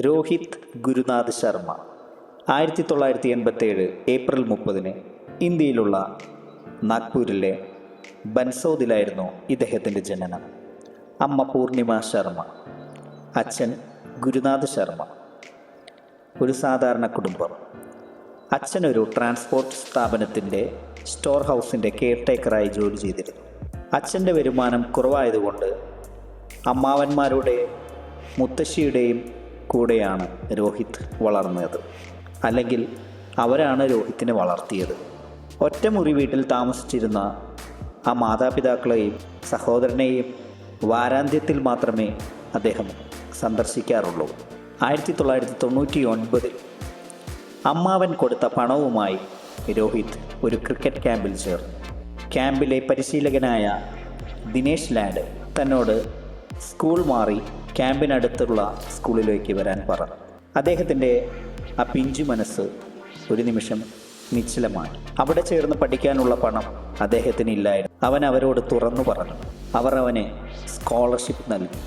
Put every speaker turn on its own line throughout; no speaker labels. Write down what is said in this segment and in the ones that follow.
രോഹിത് ഗുരുനാഥ് ശർമ്മ. ആയിരത്തി തൊള്ളായിരത്തി എൺപത്തേഴ് ഏപ്രിൽ മുപ്പതിന് ഇന്ത്യയിലുള്ള നാഗ്പൂരിലെ ബൻസോദിലായിരുന്നു ഇദ്ദേഹത്തിന്റെ ജനനം. അമ്മ പൂർണിമ ശർമ്മ അച്ഛൻ ഗുരുനാഥ് ശർമ്മ. ഒരു സാധാരണ കുടുംബം. അച്ഛനൊരു ട്രാൻസ്പോർട്ട് സ്ഥാപനത്തിന്റെ സ്റ്റോർ ഹൗസിന്റെ കെയർടേക്കറായി ജോലി ചെയ്തിരുന്നു. അച്ഛന്റെ വരുമാനം കുറവായതുകൊണ്ട് അമ്മാവന്മാരുടെ മുത്തശ്ശിയുടെയും കൂടെയാണ് രോഹിത് വളർന്നത്. അല്ലെങ്കിൽ അവരാണ് രോഹിത്തിനെ വളർത്തിയത്. ഒറ്റമുറി വീട്ടിൽ താമസിച്ചിരുന്ന ആ മാതാപിതാക്കളെയും സഹോദരനെയും വാരാന്ത്യത്തിൽ മാത്രമേ അദ്ദേഹം സന്ദർശിക്കാറുള്ളൂ. ആയിരത്തി തൊള്ളായിരത്തി തൊണ്ണൂറ്റി ഒൻപതിൽ അമ്മാവൻ കൊടുത്ത പണവുമായി രോഹിത് ഒരു ക്രിക്കറ്റ് ക്യാമ്പിൽ ചേർന്നു. ക്യാമ്പിലെ പരിശീലകനായ ദിനേശ് ലാഡ് തന്നോട് സ്കൂൾ മാറി ക്യാമ്പിനടുത്തുള്ള സ്കൂളിലേക്ക് വരാൻ പറ. അദ്ദേഹത്തിന്റെ ആ പിഞ്ചു മനസ്സ് ഒരു നിമിഷം നിശ്ചലമാണ് അവിടെ ചേർന്ന് പഠിക്കാനുള്ള പണം അദ്ദേഹത്തിന് ഇല്ലായിരുന്നു അവൻ അവരോട് തുറന്നു പറഞ്ഞു. അവർ അവന് സ്കോളർഷിപ്പ് നൽകി.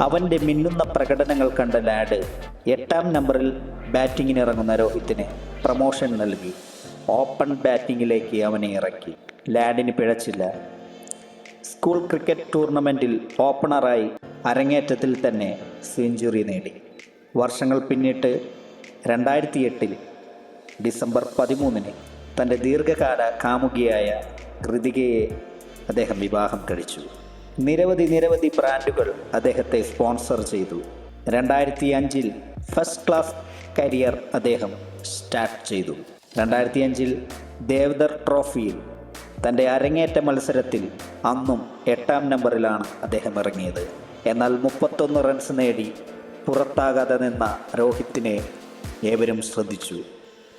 അവന്റെ മിന്നുന്ന പ്രകടനങ്ങൾ കണ്ട ലാഡ് എട്ടാം നമ്പറിൽ ബാറ്റിങ്ങിന് ഇറങ്ങുന്ന രോഹിത്തിന് പ്രമോഷൻ നൽകി. ഓപ്പൺ ബാറ്റിങ്ങിലേക്ക് അവനെ ഇറക്കി. ലാഡിന് പിഴച്ചില്ല. സ്കൂൾ ക്രിക്കറ്റ് ടൂർണമെന്റിൽ ഓപ്പണറായി അരങ്ങേറ്റത്തിൽ തന്നെ സെഞ്ചുറി നേടി. വർഷങ്ങൾ പിന്നിട്ട് രണ്ടായിരത്തി എട്ടിൽ ഡിസംബർ പതിമൂന്നിന് തന്റെ ദീർഘകാല കാമുകിയായ കൃതികയെ അദ്ദേഹം വിവാഹം കഴിച്ചു. നിരവധി നിരവധി ബ്രാൻഡുകൾ അദ്ദേഹത്തെ സ്പോൺസർ ചെയ്തു. രണ്ടായിരത്തി അഞ്ചിൽ ഫസ്റ്റ് ക്ലാസ് കരിയർ അദ്ദേഹം സ്റ്റാർട്ട് ചെയ്തു. രണ്ടായിരത്തി അഞ്ചിൽ ദേവദർ ട്രോഫിയിൽ തന്റെ അരങ്ങേറ്റ മത്സരത്തിൽ അന്നും എട്ടാം നമ്പറിലാണ് അദ്ദേഹം ഇറങ്ങിയത്. എന്നാൽ മുപ്പത്തൊന്ന് റൺസ് നേടി പുറത്താകാതെ നിന്ന രോഹിത്തിനെ ഏവരും ശ്രദ്ധിച്ചു.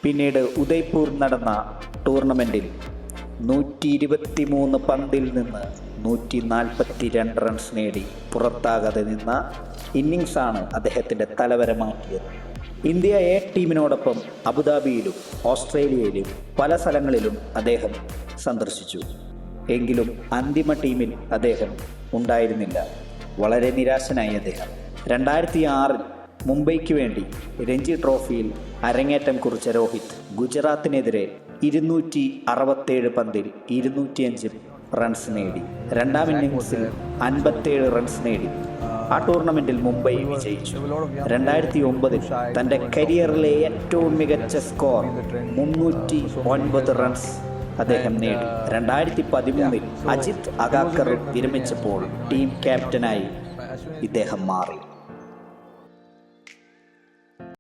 പിന്നീട് ഉദയ്പൂർ നടന്ന ടൂർണമെന്റിൽ നൂറ്റി ഇരുപത്തി മൂന്ന് പന്തിൽ നിന്ന് നൂറ്റി നാൽപ്പത്തി രണ്ട് റൺസ് നേടി പുറത്താകാതെ നിന്ന ഇന്നിങ്സാണ് അദ്ദേഹത്തിന്റെ തലവരമാക്കിയത്. ഇന്ത്യ എ ടീമിനോടൊപ്പം അബുദാബിയിലും ഓസ്ട്രേലിയയിലും പല സ്ഥലങ്ങളിലും അദ്ദേഹം സന്ദർശിച്ചു. എങ്കിലും അന്തിമ ടീമിൽ അദ്ദേഹം ഉണ്ടായിരുന്നില്ല. വളരെ നിരാശനായി അദ്ദേഹം. രണ്ടായിരത്തി ആറിൽ മുംബൈക്ക് വേണ്ടി രഞ്ജി ട്രോഫിയിൽ അരങ്ങേറ്റം കുറിച്ച രോഹിത് ഗുജറാത്തിനെതിരെ ഇരുന്നൂറ്റി അറുപത്തേഴ് പന്തിൽ ഇരുന്നൂറ്റിയഞ്ച് റൺസ് നേടി. രണ്ടാം ഇന്നിംഗ്സിൽ അൻപത്തേഴ് റൺസ് നേടി. ആ ടൂർണമെന്റിൽ മുംബൈ വിജയിച്ചു. രണ്ടായിരത്തി ഒമ്പതിൽ തന്റെ കരിയറിലെ ഏറ്റവും മികച്ച സ്കോർ മുന്നൂറ്റി ഒൻപത് റൺസ് അദ്ദേഹം നേടി. രണ്ടായിരത്തി പതിമൂന്നിൽ അജിത് അഗാക്കർ വിരമിച്ചപ്പോൾ ടീം ക്യാപ്റ്റനായി ഇദ്ദേഹം മാറി.